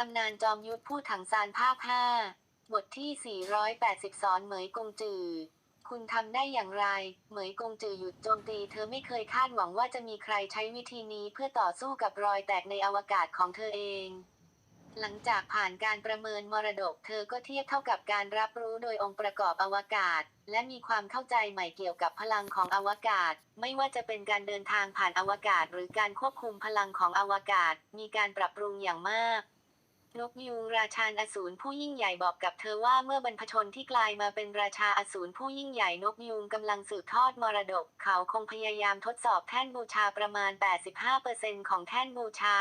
ตำนานจอมยุทธพูดถังซานภาค 5 บทที่ 480 สอนเหมยกงจือ คุณทำได้อย่างไร เหมยกงจือหยุดโจมตีเธอไม่เคยคาดหวังว่าจะมีใครใช้วิธีนี้เพื่อต่อสู้กับรอยแตกในอวกาศของเธอเอง หลังจากผ่านการประเมินมรดกเธอก็เทียบเท่ากับการรับรู้โดยองค์ประกอบอวกาศ และมีความเข้าใจใหม่เกี่ยวกับพลังของอวกาศ ไม่ว่าจะเป็นการเดินทางผ่านอวกาศ หรือการควบคุมพลังของอวกาศ มีการปรับปรุงอย่างมาก นกยูงราชาอสูรผู้ยิ่งใหญ่บอกกับเธอว่าเมื่อบรรพชนที่กลายมาเป็นราชาอสูรผู้ยิ่งใหญ่นกยูงกำลังสืบทอดมรดก เขาคงพยายามทดสอบแท่นบูชาประมาณ 85%ของแท่นบูชา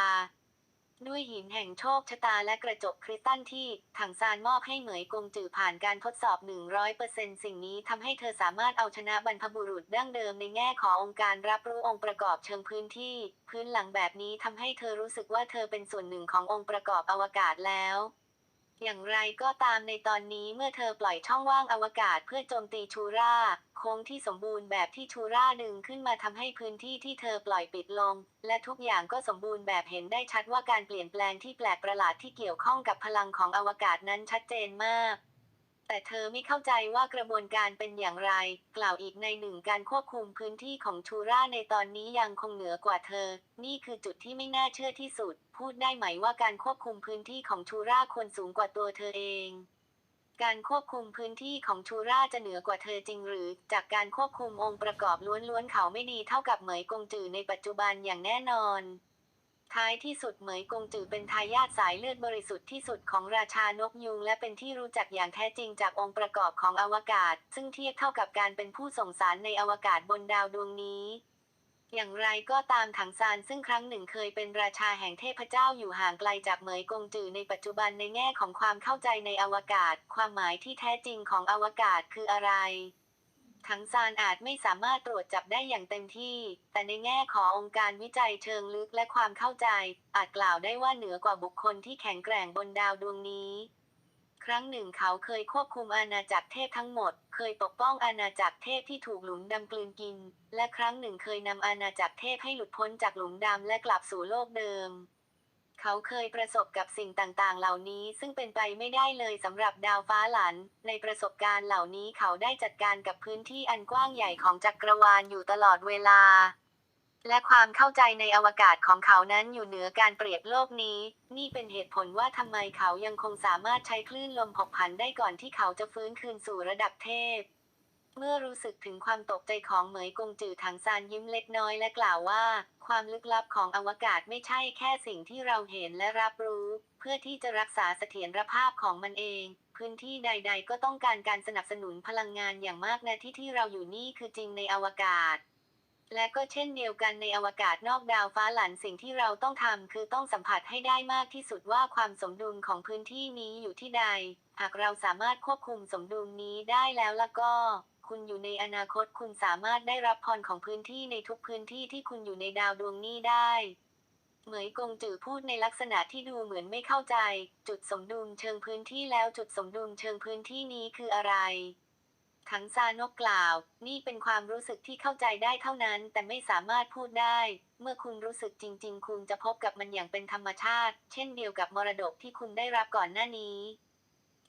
ด้วยหินแห่งโชคชะตาและกระจกคริสตัลที่ถังซานมอบให้เหมยกงจือผ่านการทดสอบ 100%สิ่งนี้ทำให้เธอสามารถเอาชนะบรรพบุรุษดั้งเดิมในแง่ขององค์การรับรู้องค์ประกอบเชิงพื้นที่ พื้นหลังแบบนี้ทำให้เธอรู้สึกว่าเธอเป็นส่วนหนึ่งขององค์ประกอบอวกาศแล้ว อย่างไรก็ตามในตอนนี้เมื่อเธอปล่อยช่องว่างอวกาศเพื่อโจมตีชูราโค้งที่สมบูรณ์แบบที่ชูร่าดึงขึ้นมาทำให้พื้นที่ที่เธอปล่อยปิดลง และทุกอย่างก็สมบูรณ์แบบเห็นได้ชัดว่าการเปลี่ยนแปลงที่แปลกประหลาดที่เกี่ยวข้องกับพลังของอวกาศนั้นชัดเจนมากแต่เธอไม่เข้าใจว่ากระบวนการเป็นอย่างไร กล่าวอีกในหนึ่งการควบคุมพื้นที่ของชูร่าในตอนนี้ยังคงเหนือกว่าเธอ นี่คือจุดที่ไม่น่าเชื่อที่สุด พูดได้ไหมว่าการควบคุมพื้นที่ของชูร่าควรสูงกว่าตัวเธอเอง การควบคุมพื้นที่ของชูราจะเหนือกว่าเธอจริงหรือ จากการควบคุมองค์ประกอบล้วนๆเขาไม่ดีเท่ากับเหมยกงจือในปัจจุบันอย่างแน่นอน ท้ายที่สุดเหมยกงจือเป็นทายาทสายเลือดบริสุทธิ์ที่สุดของราชานกยุง และเป็นที่รู้จักอย่างแท้จริงจากองค์ประกอบของอวกาศ ซึ่งเทียบเท่ากับการเป็นผู้ส่งสารในอวกาศบนดาวดวงนี้ อย่างไรก็ตามถังซานซึ่งครั้งหนึ่งเคยเป็นราชาแห่งเทพเจ้าอยู่ห่างไกลจากเหมยกงจือในปัจจุบันในแง่ของความเข้าใจในอวกาศ ความหมายที่แท้จริงของอวกาศคืออะไรถังซานอาจไม่สามารถตรวจจับได้อย่างเต็มที่ แต่ในแง่ขององค์การวิจัยเชิงลึกและความเข้าใจ อาจกล่าวได้ว่าเหนือกว่าบุคคลที่แข็งแกร่งบนดาวดวงนี้ ครั้งหนึ่งเขาเคยควบคุมอาณาจักรเทพทั้งหมด เคยปกป้องอาณาจักรเทพที่ถูกหลุมดำกลืนกิน และครั้งหนึ่งเคยนำอาณาจักรเทพให้หลุดพ้นจากหลุมดำและกลับสู่โลกเดิม เขาเคยประสบกับสิ่งต่างๆ เหล่านี้ซึ่งเป็นไปไม่ได้เลยสำหรับดาวฟ้าหลัน ในประสบการณ์เหล่านี้เขาได้จัดการกับพื้นที่อันกว้างใหญ่ของจักรวาลอยู่ตลอดเวลา และความเข้าใจในอวกาศของเขานั้นอยู่เหนือการเปรียบโลกนี้ นี่เป็นเหตุผลว่าทำไมเขายังคงสามารถใช้คลื่นลมผกผันได้ก่อนที่เขาจะฟื้นคืนสู่ระดับเทพ เมื่อรู้สึกถึงความตกใจของเหมยกงจือถังซานยิ้มเล็กน้อยและกล่าวว่า ความลึกลับของอวกาศไม่ใช่แค่สิ่งที่เราเห็นและรับรู้ เพื่อที่จะรักษาเสถียรภาพของมันเองพื้นที่ใด ๆ ก็ต้องการการสนับสนุนพลังงานอย่างมากนะที่ที่เราอยู่นี่คือจริงในอวกาศ และก็เช่นเดียวกันในอวกาศนอกดาวฟ้าหลันสิ่งที่เราต้องทำคือต้องสัมผัสให้ได้มากที่สุดว่าความสมดุลของพื้นที่นี้อยู่ที่ใด หากเราสามารถควบคุมสมดุลนี้ได้แล้วละก็ คุณอยู่ในอนาคตคุณสามารถได้รับพรของพื้นที่ในทุกพื้นที่ที่คุณอยู่ในดาวดวงนี้ได้ เหมยกงจือพูดในลักษณะที่ดูเหมือนไม่เข้าใจ จุดสมดุลเชิงพื้นที่แล้วจุดสมดุลเชิงพื้นที่นี้คืออะไร ถังซานกกล่าว นี่เป็นความรู้สึกที่เข้าใจได้เท่านั้น แต่ไม่สามารถพูดได้ เมื่อคุณรู้สึกจริง ๆ คุณจะพบกับมันอย่างเป็นธรรมชาติ เช่นเดียวกับมรดกที่คุณได้รับก่อนหน้านี้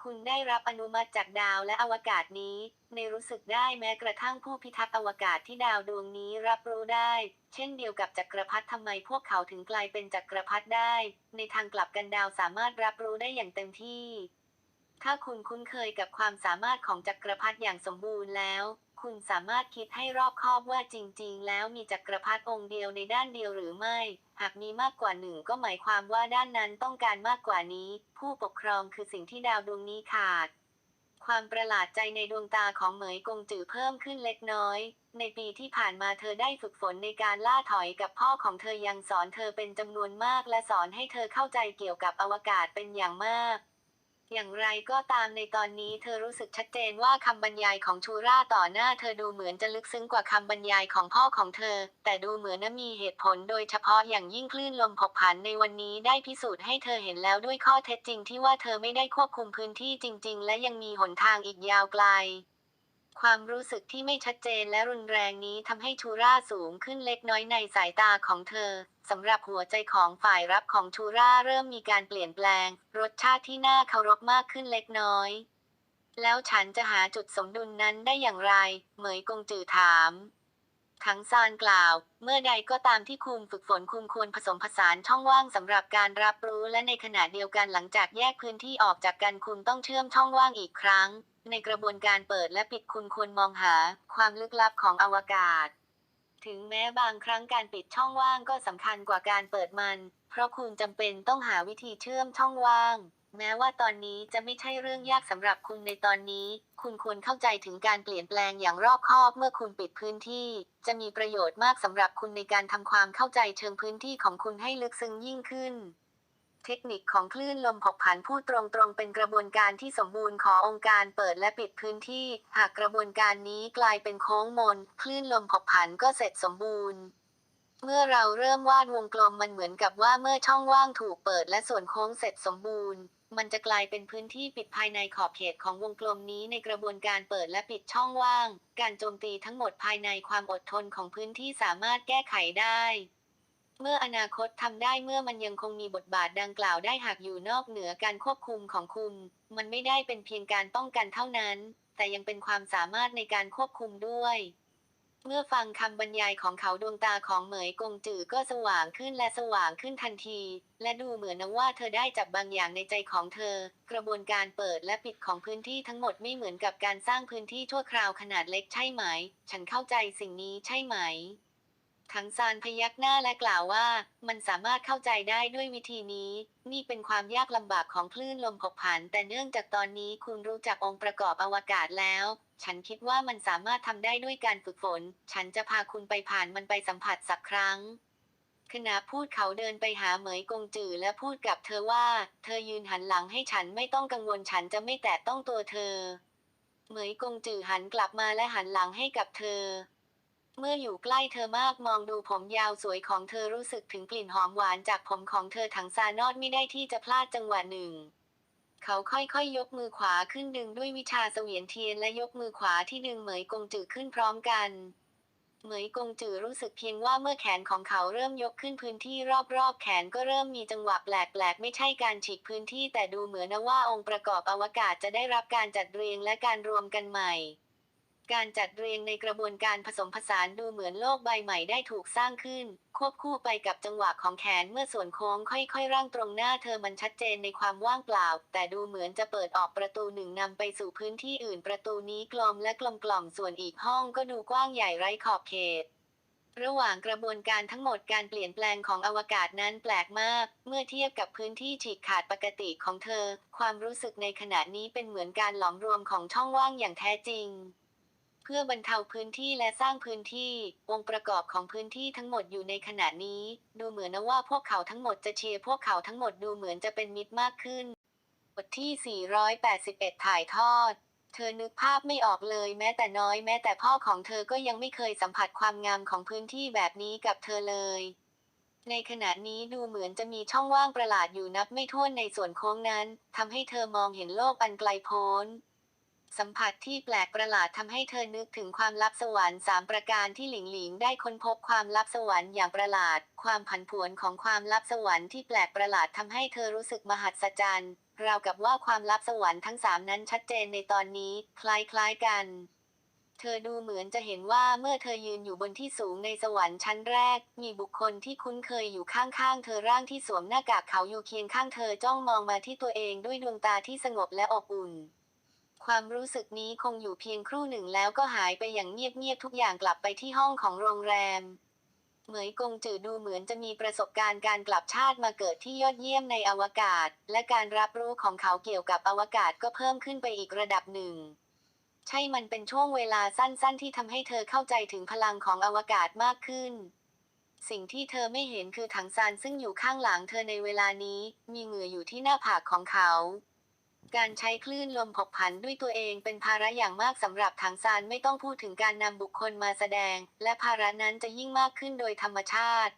คุณได้รับอนุมัติจากดาวและอวกาศนี้ ในรู้สึกได้แม้กระทั่งผู้พิทักษ์อวกาศที่ดาวดวงนี้รับรู้ได้ เช่นเดียวกับจักรพรรดิทำไมพวกเขาถึงกลายเป็นจักรพรรดิได้ ในทางกลับกันดาวสามารถรับรู้ได้อย่างเต็มที่ ถ้าคุณคุ้นเคยกับความสามารถของจักรพรรดิอย่างสมบูรณ์แล้ว คุณสามารถคิดให้รอบคอบว่าจริง ๆ แล้วมีจักรพรรดิองค์เดียวในด้านเดียวหรือไม่ หากมีมากกว่าหนึ่งก็หมายความว่าด้านนั้นต้องการมากกว่านี้ ผู้ปกครองคือสิ่งที่ดาวดวงนี้ขาดความประหลาดใจในดวงตาของเหมยกงจือเพิ่มขึ้นเล็กน้อย ในปีที่ผ่านมาเธอได้ฝึกฝนในการล่าถอยกับพ่อของเธอยังสอนเธอเป็นจำนวนมากและสอนให้เธอเข้าใจเกี่ยวกับอวกาศเป็นอย่างมาก อย่างไรก็ตามในตอนนี้เธอรู้สึกชัดเจนว่าคำบรรยายของชูราต่อหน้าเธอดูเหมือนจะลึกซึ้งกว่าคำบรรยายของพ่อของเธอ แต่ดูเหมือนจะมีเหตุผลโดยเฉพาะอย่างยิ่งคลื่นลมผกผันในวันนี้ได้พิสูจน์ให้เธอเห็นแล้วด้วยข้อเท็จจริงที่ว่าเธอไม่ได้ควบคุมพื้นที่จริง ๆ และยังมีหนทางอีกยาวไกล ความรู้สึกที่ไม่ชัดเจนและรุนแรงนี้ทำให้ชูราสูงขึ้นเล็กน้อยในสายตาของเธอสำหรับหัวใจของฝ่ายรับของทูราเริ่มมีการเปลี่ยนแปลง รสชาติที่น่าเคารพมากขึ้นเล็กน้อย แล้วฉันจะหาจุดสมดุลนั้นได้อย่างไร เหมยกงจือถามถังซานกล่าว เมื่อใดก็ตามที่คุณฝึกฝนคุณควรผสมผสานช่องว่างสำหรับการรับรู้และในขณะเดียวกันหลังจากแยกพื้นที่ออกจากกันคุณต้องเชื่อมช่องว่างอีกครั้ง ในกระบวนการเปิดและปิดคุณควรมองหา ความลึกลับของอวกาศ ถึงแม้บางครั้งการปิดช่องว่างก็สำคัญกว่าการเปิดมัน เพราะคุณจำเป็นต้องหาวิธีเชื่อมช่องว่าง แม้ว่าตอนนี้จะไม่ใช่เรื่องยากสำหรับคุณในตอนนี้ คุณควรเข้าใจถึงการเปลี่ยนแปลงอย่างรอบคอบเมื่อคุณปิดพื้นที่ จะมีประโยชน์มากสำหรับคุณในการทำความเข้าใจเชิงพื้นที่ของคุณให้ลึกซึ้งยิ่งขึ้น เทคนิคของคลื่นลมผกผันพูดตรงๆ เป็นกระบวนการที่สมบูรณ์ขององค์การเปิดและปิดพื้นที่ หากกระบวนการนี้กลายเป็นโค้งมน คลื่นลมผกผันก็เสร็จสมบูรณ์ เมื่อเราเริ่มวาดวงกลมมันเหมือนกับว่าเมื่อช่องว่างถูกเปิดและส่วนโค้งเสร็จสมบูรณ์ มันจะกลายเป็นพื้นที่ปิดภายในขอบเขตของวงกลมนี้ในกระบวนการเปิดและปิดช่องว่าง การโจมตีทั้งหมดภายในความอดทนของพื้นที่สามารถแก้ไขได้ เมื่ออนาคตทำได้เมื่อมันยังคงมีบทบาทดังกล่าวได้หากอยู่นอกเหนือการควบคุมของคุณ มันไม่ได้เป็นเพียงการป้องกันเท่านั้น แต่ยังเป็นความสามารถในการควบคุมด้วย เมื่อฟังคำบรรยายของเขาดวงตาของเหมยกงจือก็สว่างขึ้นและสว่างขึ้นทันที และดูเหมือนว่าเธอได้จับบางอย่างในใจของเธอ กระบวนการเปิดและปิดของพื้นที่ทั้งหมดไม่เหมือนกับการสร้างพื้นที่ชั่วคราวขนาดเล็กใช่ไหม ฉันเข้าใจสิ่งนี้ใช่ไหม ทังซานพยักหน้าและกล่าวว่ามันสามารถเข้าใจได้ด้วยวิธีนี้ นี่เป็นความยากลำบากของคลื่นลมผกผัน แต่เนื่องจากตอนนี้คุณรู้จักองค์ประกอบอวกาศแล้ว ฉันคิดว่ามันสามารถทำได้ด้วยการฝึกฝน ฉันจะพาคุณไปผ่านมันไปสัมผัสสักครั้งขณะพูดเขาเดินไปหาเหมยกงจือและพูดกับเธอว่า เธอยืนหันหลังให้ฉันไม่ต้องกังวลฉันจะไม่แตะต้องตัวเธอ เหมยกงจือหันกลับมาและหันหลังให้กับเธอ เมื่ออยู่ใกล้เธอมากมองดูผมยาวสวยของเธอรู้สึกถึงกลิ่นหอมหวานจากผมของเธอถังซานอดไม่ได้ที่จะพลาดจังหวะหนึ่ง เขาค่อยๆยกมือขวาขึ้นดึงด้วยวิชาเสวียนเทียนและยกมือขวาที่ดึงเหมยกงจือขึ้นพร้อมกันเหมยกงจือรู้สึกเพียงว่าเมื่อแขนของเขาเริ่มยกขึ้นพื้นที่รอบๆ แขนก็เริ่มมีจังหวะแปลกๆ ไม่ใช่การฉีกพื้นที่แต่ดูเหมือนนะว่าองค์ประกอบอวกาศจะได้รับการจัดเรียงและการรวมกันใหม่ การจัดเรียงในกระบวนการผสมผสานดูเหมือนโลกใบใหม่ได้ถูกสร้างขึ้น ควบคู่ไปกับจังหวะของแขนเมื่อส่วนโค้งค่อยๆ ร่างตรงหน้าเธอมันชัดเจนในความว่างเปล่า แต่ดูเหมือนจะเปิดออกประตูหนึ่งนำไปสู่พื้นที่อื่นประตูนี้กลมและกลมกล่อมส่วนอีกห้องก็ดูกว้างใหญ่ไร้ขอบเขตระหว่างกระบวนการทั้งหมดการเปลี่ยนแปลงของอวกาศนั้นแปลกมาก เมื่อเทียบกับพื้นที่ฉีกขาดปกติของเธอ ความรู้สึกในขณะนี้เป็นเหมือนการหลอมรวมของช่องว่างอย่างแท้จริง เพื่อบรรเทาพื้นที่และสร้างพื้นที่ องค์ประกอบของพื้นที่ทั้งหมดอยู่ในขณะนี้ ดูเหมือนนะว่าพวกเขาทั้งหมดจะเชียร์พวกเขาทั้งหมดดูเหมือนจะเป็นมิตรมากขึ้นบทที่ 481 ถ่ายทอด เธอนึกภาพไม่ออกเลยแม้แต่น้อยแม้แต่พ่อของเธอก็ยังไม่เคยสัมผัสความงามของพื้นที่แบบนี้กับเธอเลยในขณะนี้ดูเหมือนจะมีช่องว่างประหลาดอยู่นับไม่ถ้วนในส่วนโค้งนั้นทำให้เธอมองเห็นโลกอันไกลโพ้น สัมผัสที่แปลกประหลาดทำให้เธอนึกถึงความลับสวรรค์สามประการที่หลิงหลิงได้ค้นพบความลับสวรรค์อย่างประหลาด ความผันผวนของความลับสวรรค์ที่แปลกประหลาดทำให้เธอรู้สึกมหัศจรรย์ราวกับว่าความลับสวรรค์ทั้งสามนั้นชัดเจนในตอนนี้ คล้ายๆกัน เธอดูเหมือนจะเห็นว่าเมื่อเธอยืนอยู่บนที่สูงในสวรรค์ชั้นแรก มีบุคคลที่คุ้นเคยอยู่ข้างๆ เธอร่างที่สวมหน้ากากเขาอยู่เคียงข้างเธอจ้องมองมาที่ตัวเองด้วยดวงตาที่สงบและอบอุ่น ความรู้สึกนี้คงอยู่เพียงครู่หนึ่งแล้วก็หายไปอย่างเงียบๆทุกอย่างกลับไปที่ห้องของโรงแรม เหมยกงจือดูเหมือนจะมีประสบการณ์การกลับชาติมาเกิดที่ยอดเยี่ยมในอวกาศ และการรับรู้ของเขาเกี่ยวกับอวกาศก็เพิ่มขึ้นไปอีกระดับหนึ่ง ใช่มันเป็นช่วงเวลาสั้นๆ ที่ทำให้เธอเข้าใจถึงพลังของอวกาศมากขึ้นสิ่งที่เธอไม่เห็นคือถังซานซึ่งอยู่ข้างหลังเธอในเวลานี้ มีเหงื่ออยู่ที่หน้าผากของเขา การใช้คลื่นลมผกผันด้วยตัวเองเป็นภาระอย่างมากสำหรับถังซานไม่ต้องพูดถึงการนำบุคคลมาแสดง และภาระนั้นจะยิ่งมากขึ้นโดยธรรมชาติ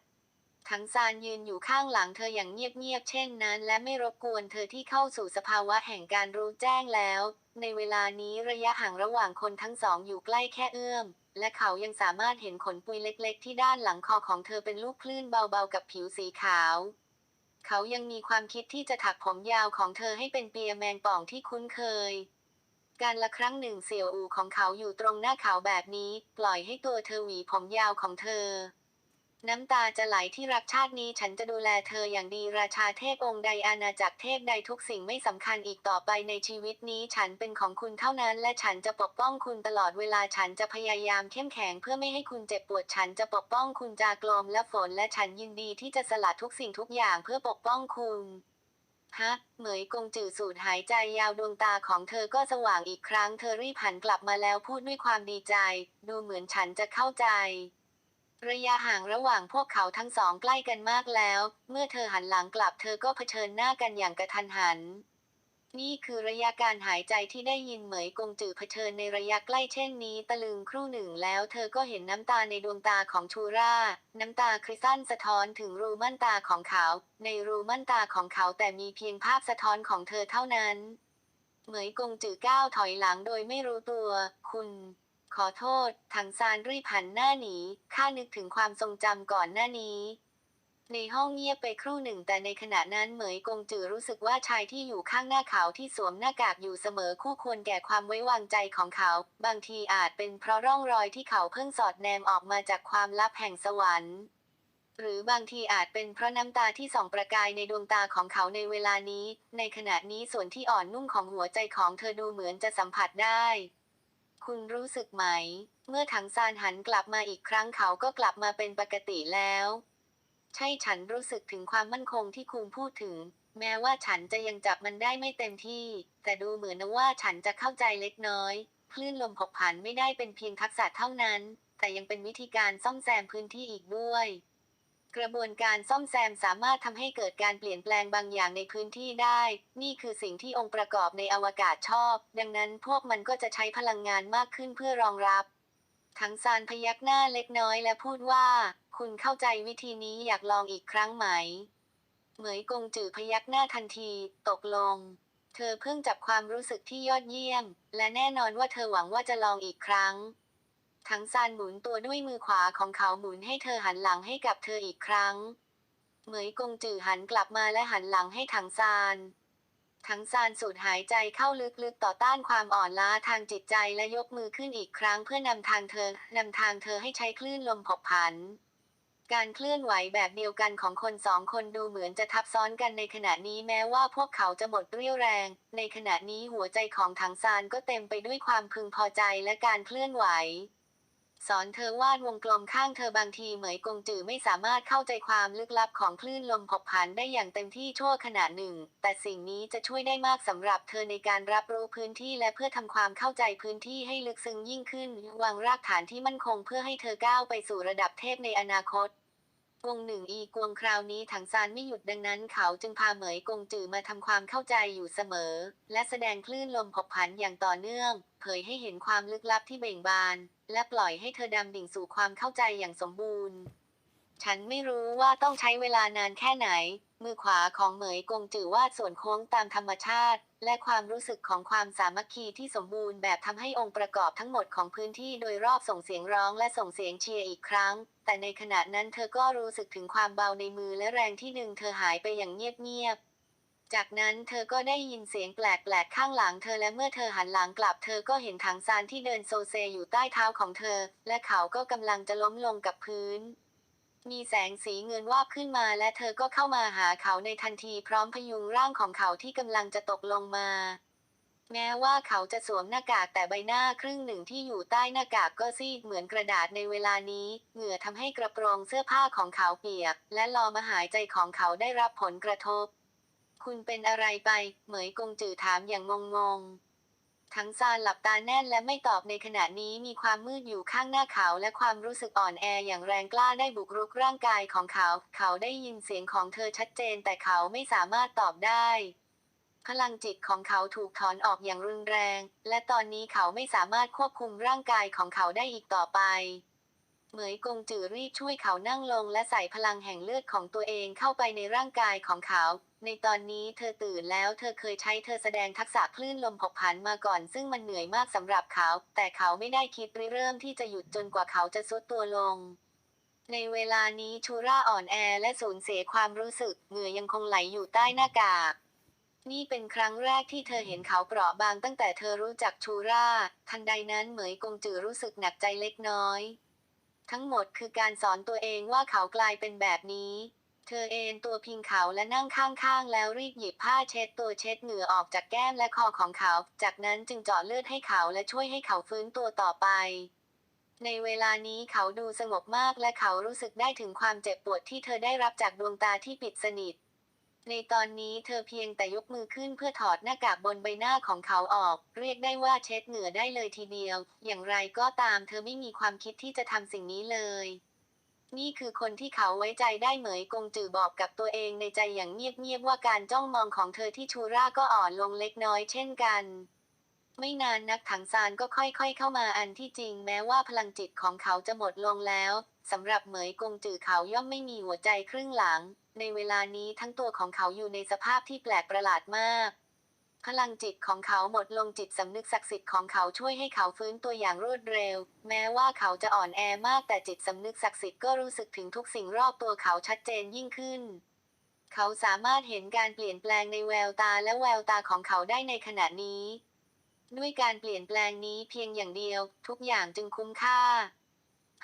ถังซานยืนอยู่ข้างหลังเธออย่างเงียบๆเช่นนั้น และไม่รบกวนเธอที่เข้าสู่สภาวะแห่งการรู้แจ้งแล้ว ในเวลานี้ระยะห่างระหว่างคนทั้งสองอยู่ใกล้แค่เอื้อม และเขายังสามารถเห็นขนปุยเล็กๆ ที่ด้านหลังคอของเธอเป็นลูกคลื่นเบาๆกับผิวสีขาว เขายังมีความคิดที่จะถักผมยาวของเธอให้เป็นเปียแมงป่องที่คุ้นเคย การละครั้งหนึ่งเสี่ยวอูของเขาอยู่ตรงหน้าเขาแบบนี้ ปล่อยให้ตัวเธอหวีผมยาวของเธอ น้ำตาจะไหลที่รักชาตินี้ฉันจะดูแลเธออย่างดีราชาเทพองค์ใดอาณาจักรเทพใดทุกสิ่งไม่สำคัญอีกต่อไปในชีวิตนี้ฉันเป็นของคุณเท่านั้น และฉันจะปกป้องคุณตลอดเวลาฉันจะพยายามเข้มแข็งเพื่อไม่ให้คุณเจ็บปวดฉันจะปกป้องคุณจากลมและฝน และฉันยินดีที่จะสละทุกสิ่งทุกอย่างเพื่อปกป้องคุณฮะเหมยกงจือสูดหายใจยาวดวงตาของเธอก็สว่างอีกครั้งเธอรีบหันกลับมาแล้วพูดด้วยความดีใจ ดูเหมือนฉันจะเข้าใจ ระยะห่างระหว่างพวกเขาทั้งสองใกล้กันมากแล้ว เมื่อเธอหันหลังกลับเธอก็เผชิญหน้ากันอย่างกระทันหัน นี่คือระยะการหายใจที่ได้ยินเหมยกงจือเผชิญในระยะใกล้เช่นนี้ตะลึงครู่หนึ่งแล้วเธอก็เห็นน้ำตาในดวงตาของชูราน้ำตาคริสตันสะท้อนถึงรูม่านตาของเขา ในรูม่านตาของเขาแต่มีเพียงภาพสะท้อนของเธอเท่านั้น เหมยกงจือก้าวถอยหลังโดยไม่รู้ตัว คุณ ขอโทษ ถังซานรีบหันหน้าหนีข้านึกถึงความทรงจำก่อนหน้านี้ ในห้องเงียบไปครู่หนึ่ง แต่ในขณะนั้นเหมยกงจือรู้สึกว่าชายที่อยู่ข้างหน้าเขาที่สวมหน้ากากอยู่เสมอคู่ควรแก่ความไว้วางใจของเขา บางทีอาจเป็นเพราะร่องรอยที่เขาเพิ่งสอดแนมออกมาจากความลับแห่งสวรรค์หรือบางทีอาจเป็นเพราะน้ำตาที่ส่องประกายในดวงตาของเขาในเวลานี้ ในขณะนี้ส่วนที่อ่อนนุ่มของหัวใจของเธอดูเหมือนจะสัมผัสได้ คุณรู้สึกไหม เมื่อถังซานหันกลับมาอีกครั้งเขาก็กลับมาเป็นปกติแล้ว ใช่ฉันรู้สึกถึงความมั่นคงที่คุณพูดถึง แม้ว่าฉันจะยังจับมันได้ไม่เต็มที่ แต่ดูเหมือนนะว่าฉันจะเข้าใจเล็กน้อย คลื่นลมผกผันไม่ได้เป็นเพียงทักษะเท่านั้น แต่ยังเป็นวิธีการซ่อมแซมพื้นที่อีกด้วย กระบวนการซ่อมแซมสามารถทำให้เกิดการเปลี่ยนแปลงบางอย่างในพื้นที่ได้ นี่คือสิ่งที่องค์ประกอบในอวกาศชอบ ดังนั้นพวกมันก็จะใช้พลังงานมากขึ้นเพื่อรองรับ ทั้งซานพยักหน้าเล็กน้อยและพูดว่า คุณเข้าใจวิธีนี้อยากลองอีกครั้งไหม เหมยกงจือพยักหน้าทันที ตกลง เธอเพิ่งจับความรู้สึกที่ยอดเยี่ยม และแน่นอนว่าเธอหวังว่าจะลองอีกครั้ง ทั้งซานหมุนตัวด้วยมือขวาของเขาหมุนให้เธอหันหลังให้กับเธออีกครั้ง เหมยกงจือหันกลับมาและหันหลังให้ถังซานทั้งซานสูดหายใจเข้าลึกๆต่อต้านความอ่อนล้าทางจิตใจและยกมือขึ้นอีกครั้งเพื่อนำทางเธอนำทางเธอให้ใช้คลื่นลมผกผัน การเคลื่อนไหวแบบเดียวกันของคนสองคนดูเหมือนจะทับซ้อนกันในขณะนี้แม้ว่าพวกเขาจะหมดเรี่ยวแรง ในขณะนี้หัวใจของถังซานก็เต็มไปด้วยความพึงพอใจและการเคลื่อนไหว สอนเธอวาดวงกลมข้างเธอบางทีเหมยกงจือไม่สามารถเข้าใจความลึกลับของคลื่นลมผกผันได้อย่างเต็มที่ชั่วขณะหนึ่ง แต่สิ่งนี้จะช่วยได้มากสำหรับเธอในการรับรู้พื้นที่และเพื่อทำความเข้าใจพื้นที่ให้ลึกซึ้งยิ่งขึ้น วางรากฐานที่มั่นคงเพื่อให้เธอก้าวไปสู่ระดับเทพในอนาคตวงหนึ่งอีกวงคราวนี้ถังซานไม่หยุดดังนั้นเขาจึงพาเหมยกงจือมาทำความเข้าใจอยู่เสมอ และแสดงคลื่นลมผกผันอย่างต่อเนื่อง เผยให้เห็นความลึกลับที่เบ่งบาน และปล่อยให้เธอดำดิ่งสู่ความเข้าใจอย่างสมบูรณ์ ฉันไม่รู้ว่าต้องใช้เวลานานแค่ไหน มือขวาของเหมยกงจือวาดส่วนโค้งตามธรรมชาติ และความรู้สึกของความสามัคคีที่สมบูรณ์แบบทำให้องค์ประกอบทั้งหมดของพื้นที่โดยรอบส่งเสียงร้องและส่งเสียงเชียร์อีกครั้ง แต่ในขณะนั้นเธอก็รู้สึกถึงความเบาในมือและแรงที่ดึงเธอหายไปอย่างเงียบๆ จากนั้นเธอก็ได้ยินเสียงแปลกๆข้างหลังเธอและเมื่อเธอหันหลังกลับ เธอก็เห็นถังซานที่เดินโซเซอยู่ใต้เท้าของเธอ และเขาก็กำลังจะล้มลงกับพื้น มีแสงสีเงินวาบขึ้นมาและเธอก็เข้ามาหาเขาในทันทีพร้อมพยุงร่างของเขาที่กำลังจะตกลงมา แม้ว่าเขาจะสวมหน้ากากแต่ใบหน้าครึ่งหนึ่งที่อยู่ใต้หน้ากากก็ซีดเหมือนกระดาษในเวลานี้ เหงื่อทำให้กระโปรงเสื้อผ้าของเขาเปียก และลอมหายใจของเขาได้รับผลกระทบ คุณเป็นอะไรไป เหมยกงจือถามอย่างงงๆทั้งซานหลับตาแน่นและไม่ตอบในขณะนี้มีความมืดอยู่ข้างหน้าเขาและความรู้สึกอ่อนแออย่างแรงกล้าได้บุกรุกร่างกายของเขา เขาได้ยินเสียงของเธอชัดเจนแต่เขาไม่สามารถตอบได้ พลังจิตของเขาถูกถอนออกอย่างรุนแรง และตอนนี้เขาไม่สามารถควบคุมร่างกายของเขาได้อีกต่อไป เหมยกงจือรีบช่วยเขานั่งลงและใส่พลังแห่งเลือดของตัวเองเข้าไปในร่างกายของเขา ในตอนนี้เธอตื่นแล้วเธอเคยใช้เธอแสดงทักษะคลื่นลมผกผันมาก่อน ซึ่งมันเหนื่อยมากสำหรับเขา แต่เขาไม่ได้คิดริเริ่มที่จะหยุดจนกว่าเขาจะซุดตัวลง ในเวลานี้ชูร่าอ่อนแอและสูญเสียความรู้สึกเหงื่อยังคงไหลอยู่ใต้หน้ากาก นี่เป็นครั้งแรกที่เธอเห็นเขาเปราะบางตั้งแต่เธอรู้จักชูร่า ทันใดนั้นเหมยกงจือรู้สึกหนักใจเล็กน้อย ทั้งหมดคือการสอนตัวเองว่าเขากลายเป็นแบบนี้ เธอเอนตัวพิงเขาและนั่งข้างๆ แล้วรีบหยิบผ้าเช็ดตัวเช็ดเหงื่อออกจากแก้มและคอของเขา จากนั้นจึงเจาะเลือดให้เขาและช่วยให้เขาฟื้นตัวต่อไป ในเวลานี้เขาดูสงบมากและเขารู้สึกได้ถึงความเจ็บปวดที่เธอได้รับจากดวงตาที่ปิดสนิท ในตอนนี้เธอเพียงแต่ยกมือขึ้นเพื่อถอดหน้ากากบนใบหน้าของเขาออก เรียกได้ว่าเช็ดเหงื่อได้เลยทีเดียว อย่างไรก็ตามเธอไม่มีความคิดที่จะทำสิ่งนี้เลย นี่คือคนที่เขาไว้ใจได้เหมยกงจือบอกกับตัวเองในใจอย่างเงียบๆว่าการจ้องมองของเธอที่ชูร่าก็อ่อนลงเล็กน้อยเช่นกัน ไม่นานนักถังซานก็ค่อยๆเข้ามาอันที่จริงแม้ว่าพลังจิตของเขาจะหมดลงแล้วสำหรับเหมยกงจือเขาย่อมไม่มีหัวใจครึ่งหลัง ในเวลานี้ทั้งตัวของเขาอยู่ในสภาพที่แปลกประหลาดมาก พลังจิตของเขาหมดลงจิตสำนึกศักดิ์สิทธิ์ของเขาช่วยให้เขาฟื้นตัวอย่างรวดเร็ว แม้ว่าเขาจะอ่อนแอมากแต่จิตสำนึกศักดิ์สิทธิ์ก็รู้สึกถึงทุกสิ่งรอบตัวเขาชัดเจนยิ่งขึ้น เขาสามารถเห็นการเปลี่ยนแปลงในแววตาและแววตาของเขาได้ในขณะนี้ ด้วยการเปลี่ยนแปลงนี้เพียงอย่างเดียว ทุกอย่างจึงคุ้มค่า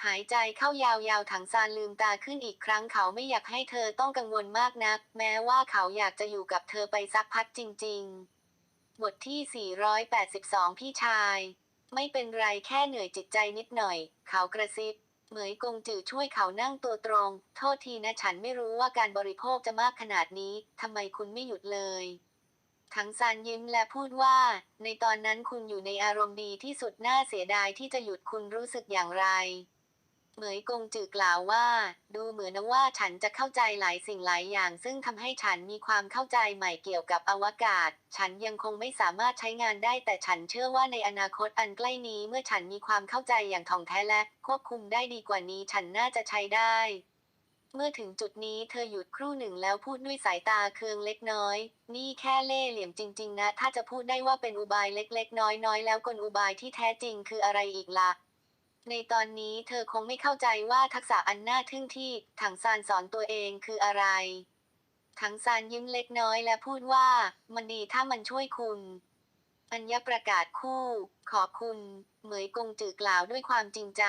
หายใจเข้ายาวๆถังซานลืมตาขึ้นอีกครั้งเขาไม่อยากให้เธอต้องกังวลมากนัก แม้ว่าเขาอยากจะอยู่กับเธอไปสักพักจริง ๆ บทที่ 482 พี่ชาย ไม่เป็นไรแค่เหนื่อยจิตใจนิดหน่อย เขากระซิบ เหมยกงจือช่วยเขานั่งตัวตรง โทษทีนะฉันไม่รู้ว่าการบริโภคจะมากขนาดนี้ ทำไมคุณไม่หยุดเลย ทั้งซานยิ้มและพูดว่า ในตอนนั้นคุณอยู่ในอารมณ์ดีที่สุดน่าเสียดายที่จะหยุดคุณรู้สึกอย่างไร เหมยกงจือกล่าวว่า ดูเหมือนว่าฉันจะเข้าใจหลายสิ่งหลายอย่าง ซึ่งทำให้ฉันมีความเข้าใจใหม่เกี่ยวกับอวกาศ ฉันยังคงไม่สามารถใช้งานได้ แต่ฉันเชื่อว่าในอนาคตอันใกล้นี้ เมื่อฉันมีความเข้าใจอย่างถ่องแท้และ ควบคุมได้ดีกว่านี้ฉันน่าจะใช้ได้ เมื่อถึงจุดนี้เธอหยุดครู่หนึ่งแล้วพูดด้วยสายตาเคืองเล็กน้อย นี่แค่เล่ห์เหลี่ยมจริง ๆ นะ ถ้าจะพูดได้ว่าเป็นอุบายเล็ก ๆ น้อยๆแล้วกลอุบายที่แท้จริงคืออะไรอีกละ่ะ ในตอนนี้เธอคงไม่เข้าใจว่าทักษะอันน่าทึ่งที่ถังซานสอนตัวเองคืออะไร ถังซานยิ้มเล็กน้อยและพูดว่า มันดีถ้ามันช่วยคุณ อัญญประกาศคู่ ขอบคุณ เหมยกงจือกล่าวด้วยความจริงใจ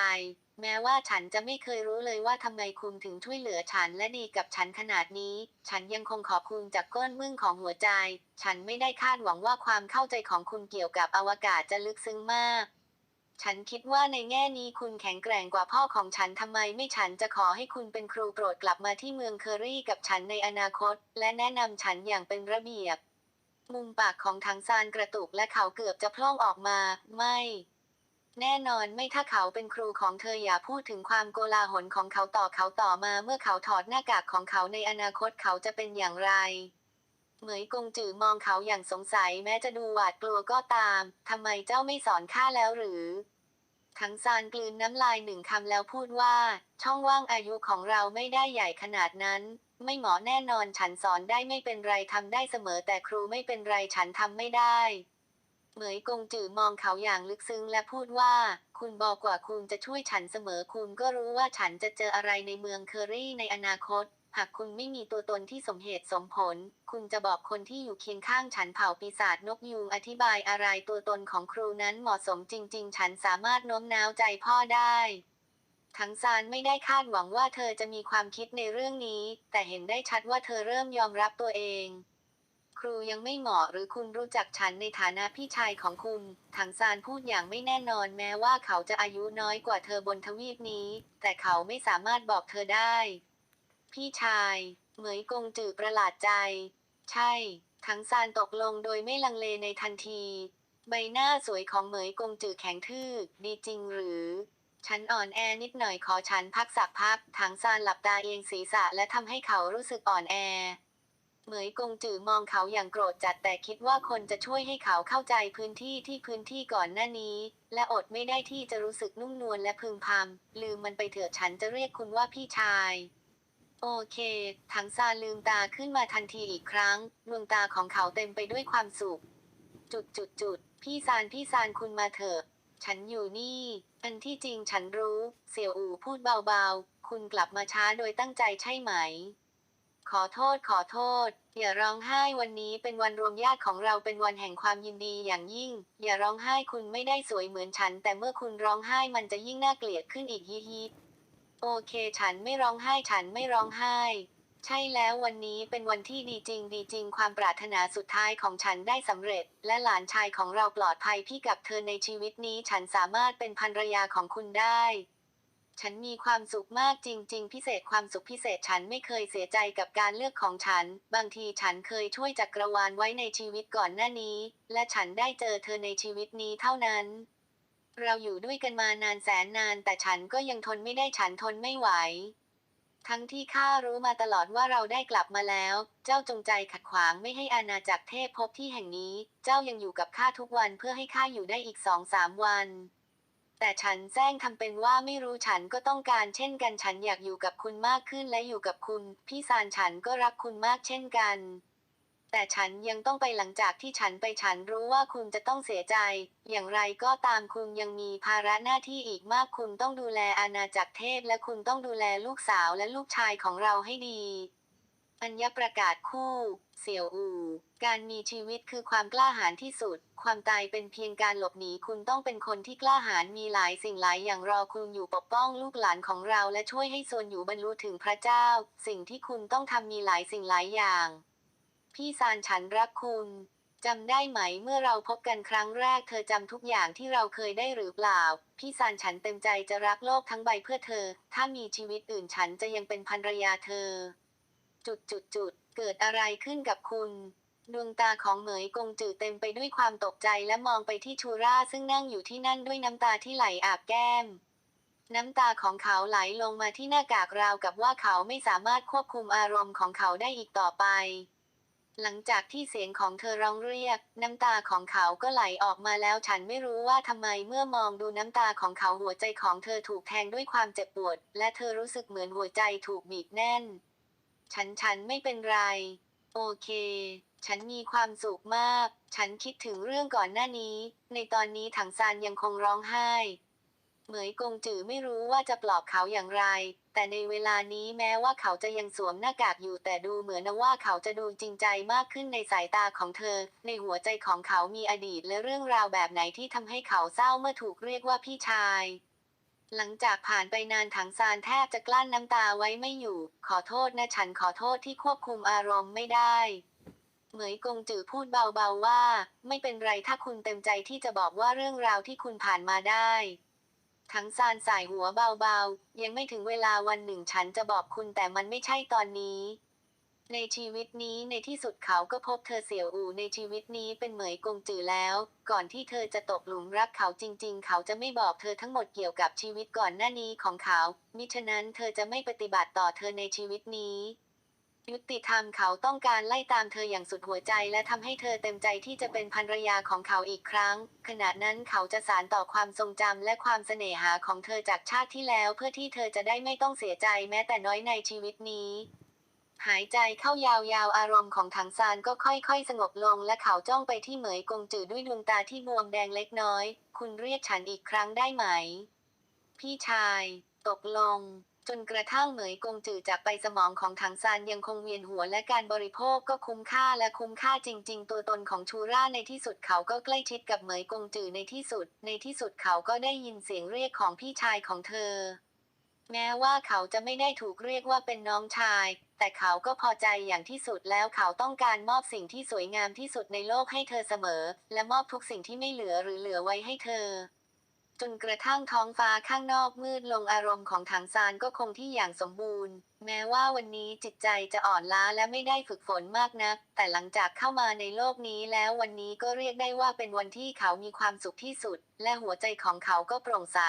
แม้ว่าฉันจะไม่เคยรู้เลยว่าทำไมคุณถึงช่วยเหลือฉันและดีกับฉันขนาดนี้ ฉันยังคงขอบคุณจากก้นมึ่งของหัวใจ ฉันไม่ได้คาดหวังว่าความเข้าใจของคุณเกี่ยวกับอวกาศจะลึกซึ้งมาก ฉันคิดว่าในแง่นี้คุณแข็งแกร่งกว่าพ่อของฉันทำไมไม่ฉันจะขอให้คุณเป็นครูโปรดกลับมาที่เมืองเคอรี่กับฉันในอนาคต และแนะนำฉันอย่างเป็นระเบียบ มุมปากของทางซานกระตุกและเขาเกือบจะพล่องออกมา ไม่ แน่นอนไม่ถ้าเขาเป็นครูของเธออย่าพูดถึงความโกลาหลของเขาต่อเขาต่อมาเมื่อเขาถอดหน้ากากของเขาในอนาคตเขาจะเป็นอย่างไร เหมยกงจือมองเขาอย่างสงสัยแม้จะดูหวาดกลัวก็ตาม ทำไมเจ้าไม่สอนข้าแล้วหรือ ทั้งซานกลืนน้ำลายหนึ่งคำแล้วพูดว่า ช่องว่างอายุของเราไม่ได้ใหญ่ขนาดนั้น ไม่หมาะแน่นอนฉันสอนได้ไม่เป็นไรทำได้เสมอแต่ครูไม่เป็นไรฉันทำไม่ได้เหมยกงจือมองเขาอย่างลึกซึ้งและพูดว่า คุณบอกว่าคุณจะช่วยฉันเสมอคุณก็รู้ว่าฉันจะเจออะไรในเมืองเคอรี่ในอนาคตหากคุณไม่มีตัวตนที่สมเหตุสมผล คุณจะบอกคนที่อยู่เคียงข้างฉันเผ่าปีศาจนกยูงอธิบายอะไรตัวตนของครูนั้นเหมาะสมจริง ๆ ฉันสามารถโน้มน้าวใจพ่อได้ทั้งซานไม่ได้คาดหวังว่าเธอจะมีความคิดในเรื่องนี้ แต่เห็นได้ชัดว่าเธอเริ่มยอมรับตัวเอง ครูยังไม่เหมาะหรือคุณรู้จักฉันในฐานะพี่ชายของคุณถังซานพูดอย่างไม่แน่นอนแม้ว่าเขาจะอายุน้อยกว่าเธอบนทวีปนี้ แต่เขาไม่สามารถบอกเธอได้ พี่ชาย เหมยกงจือประหลาดใจ ใช่ ทั้งซานตกลงโดยไม่ลังเลในทันที ใบหน้าสวยของเหมยกงจือแข็งทื่อ ดีจริงหรือ ฉันอ่อนแอนิดหน่อยขอฉันพักสักพัก ถังซานหลับตาเอียงศีรษะและทำให้เขารู้สึกอ่อนแอ เหมยกงจือมองเขาอย่างโกรธจัดแต่คิดว่าคนจะช่วยให้เขาเข้าใจพื้นที่ที่พื้นที่ก่อนหน้านี้ และอดไม่ได้ที่จะรู้สึกนุ่มนวลและพึงพำลืมมันไปเถอะฉันจะเรียกคุณว่าพี่ชาย โอเค ถังซานลืมตาขึ้นมาทันทีอีกครั้ง ดวงตาของเขาเต็มไปด้วยความสุข จุดจุดจุด พี่ซานพี่ซานคุณมาเถอะ ฉันอยู่นี่ อันที่จริงฉันรู้ เสี่ยวอู่พูดเบาๆ คุณกลับมาช้าโดยตั้งใจใช่ไหม ขอโทษขอโทษ อย่าร้องไห้วันนี้เป็นวันรวมญาติของเราเป็นวันแห่งความยินดีอย่างยิ่ง อย่าร้องไห้คุณไม่ได้สวยเหมือนฉัน แต่เมื่อคุณร้องไห้มันจะยิ่งน่าเกลียดขึ้นอีกฮิฮิ โอเค ฉันไม่ร้องไห้ ฉันไม่ร้องไห้ ใช่แล้ววันนี้เป็นวันที่ดีจริง ดีจริง ความปรารถนาสุดท้ายของฉันได้สำเร็จ และหลานชายของเราปลอดภัยพี่กับเธอในชีวิตนี้ ฉันสามารถเป็นภรรยาของคุณได้ ฉันมีความสุขมากจริง ๆ พิเศษความสุขพิเศษฉันไม่เคยเสียใจกับการเลือกของฉัน บางทีฉันเคยช่วยจักรวาลไว้ในชีวิตก่อนหน้านี้ และฉันได้เจอเธอในชีวิตนี้เท่านั้น เราอยู่ด้วยกันมานานแสนนาน แต่ฉันก็ยังทนไม่ได้ฉันทนไม่ไหว ทั้งที่ข้ารู้มาตลอดว่าเราได้กลับมาแล้ว เจ้าจงใจขัดขวางไม่ให้อาณาจักรเทพพบที่แห่งนี้ เจ้ายังอยู่กับข้าทุกวันเพื่อให้ข้าอยู่ได้อีกสองสามวันแต่ฉันแซงทำเป็นว่าไม่รู้ฉันก็ต้องการเช่นกันฉันอยากอยู่กับคุณมากขึ้นและอยู่กับคุณ พี่ซานฉันก็รักคุณมากเช่นกัน แต่ฉันยังต้องไปหลังจากที่ฉันไปฉันรู้ว่าคุณจะต้องเสียใจ อย่างไรก็ตามคุณยังมีภาระหน้าที่อีกมากคุณต้องดูแลอาณาจักรเทพและคุณต้องดูแลลูกสาวและลูกชายของเราให้ดี อัญญประกาศคู่ เสี่ยวอู่ การมีชีวิตคือความกล้าหาญที่สุด ความตายเป็นเพียงการหลบหนีคุณต้องเป็นคนที่กล้าหาญมีหลายสิ่งหลายอย่างรอคุณอยู่ปกป้องลูกหลานของเราและช่วยให้ส่วนอยู่บรรลุถึงพระเจ้า สิ่งที่คุณต้องทำมีหลายสิ่งหลายอย่าง พี่ซานฉันรักคุณจำได้ไหมเมื่อเราพบกันครั้งแรกเธอจำทุกอย่างที่เราเคยได้หรือเปล่า พี่ซานฉันเต็มใจจะรักโลกทั้งใบเพื่อเธอ ถ้ามีชีวิตอื่นฉันจะยังเป็นภรรยาเธอ จุดจุดจุดเกิดอะไรขึ้นกับคุณ ดวงตาของเหมยกงจือเต็มไปด้วยความตกใจและมองไปที่ชูราซึ่งนั่งอยู่ที่นั่นด้วยน้ำตาที่ไหลอาบแก้ม น้ำตาของเขาไหลลงมาที่หน้ากากราวกับว่าเขาไม่สามารถควบคุมอารมณ์ของเขาได้อีกต่อไป หลังจากที่เสียงของเธอร้องเรียก น้ำตาของเขาก็ไหลออกมาแล้วฉันไม่รู้ว่าทำไมเมื่อมองดูน้ำตาของเขาหัวใจของเธอถูกแทงด้วยความเจ็บปวด และเธอรู้สึกเหมือนหัวใจถูกบีบแน่น ฉันฉันไม่เป็นไร โอเค ฉันมีความสุขมาก ฉันคิดถึงเรื่องก่อนหน้านี้ ในตอนนี้ถังซานยังคงร้องไห้ เหมยกงจือไม่รู้ว่าจะปลอบเขาอย่างไร แต่ในเวลานี้แม้ว่าเขาจะยังสวมหน้ากากอยู่แต่ดูเหมือนว่าเขาจะดูจริงใจมากขึ้นในสายตาของเธอ ในหัวใจของเขามีอดีตและเรื่องราวแบบไหนที่ทำให้เขาเศร้าเมื่อถูกเรียกว่าพี่ชาย หลังจากผ่านไปนานถังซานแทบจะกลั้นน้ำตาไว้ไม่อยู่ ขอโทษนะฉันขอโทษที่ควบคุมอารมณ์ไม่ได้เหมยกงจือพูดเบาๆว่า ไม่เป็นไรถ้าคุณเต็มใจที่จะบอกว่าเรื่องราวที่คุณผ่านมาได้ ทั้งซานสายหัวเบาๆ ยังไม่ถึงเวลาวันหนึ่งฉันจะบอกคุณแต่มันไม่ใช่ตอนนี้ ในชีวิตนี้ในที่สุดเขาก็พบเธอเสี่ยวอู่ในชีวิตนี้เป็นเหมยกงจือแล้ว ก่อนที่เธอจะตกหลุมรักเขาจริง ๆ เขาจะไม่บอกเธอทั้งหมดเกี่ยวกับชีวิตก่อนหน้านี้ของเขา มิฉะนั้นเธอจะไม่ปฏิบัติต่อเธอในชีวิตนี้ ยุติธรรมเขาต้องการไล่ตามเธออย่างสุดหัวใจ และทำให้เธอเต็มใจที่จะเป็นภรรยาของเขาอีกครั้ง ขณะนั้นเขาจะสานต่อความทรงจำและความเสน่หาของเธอจากชาติที่แล้วเพื่อที่เธอจะได้ไม่ต้องเสียใจแม้แต่น้อยในชีวิตนี้หายใจเข้ายาวๆ อารมณ์ของถังซานก็ค่อยๆ สงบลงและเขาจ้องไปที่เหมยกงจือด้วยดวงตาที่บวมแดงเล็กน้อย คุณเรียกฉันอีกครั้งได้ไหม พี่ชาย ตกลง จนกระทั่งเหมยกงจือจากไปสมองของถังซานยังคงเวียนหัวและการบริโภคก็คุ้มค่าและคุ้มค่าจริง ๆ ตัวตนของชูร่าในที่สุดเขาก็ใกล้ชิดกับเหมยกงจือในที่สุด ในที่สุดเขาก็ได้ยินเสียงเรียกของพี่ชายของเธอ แม้ว่าเขาจะไม่ได้ถูกเรียกว่าเป็นน้องชาย แต่เขาก็พอใจอย่างที่สุดแล้วเขาต้องการมอบสิ่งที่สวยงามที่สุดในโลกให้เธอเสมอ และมอบทุกสิ่งที่ไม่เหลือหรือเหลือไว้ให้เธอ จนกระทั่งท้องฟ้าข้างนอกมืดลงอารมณ์ของถังซานก็คงที่อย่างสมบูรณ์ แม้ว่าวันนี้จิตใจจะอ่อนล้าและไม่ได้ฝึกฝนมากนัก แต่หลังจากเข้ามาในโลกนี้แล้ววันนี้ก็เรียกได้ว่าเป็นวันที่เขามีความสุขที่สุด และหัวใจของเขาก็โปร่งใส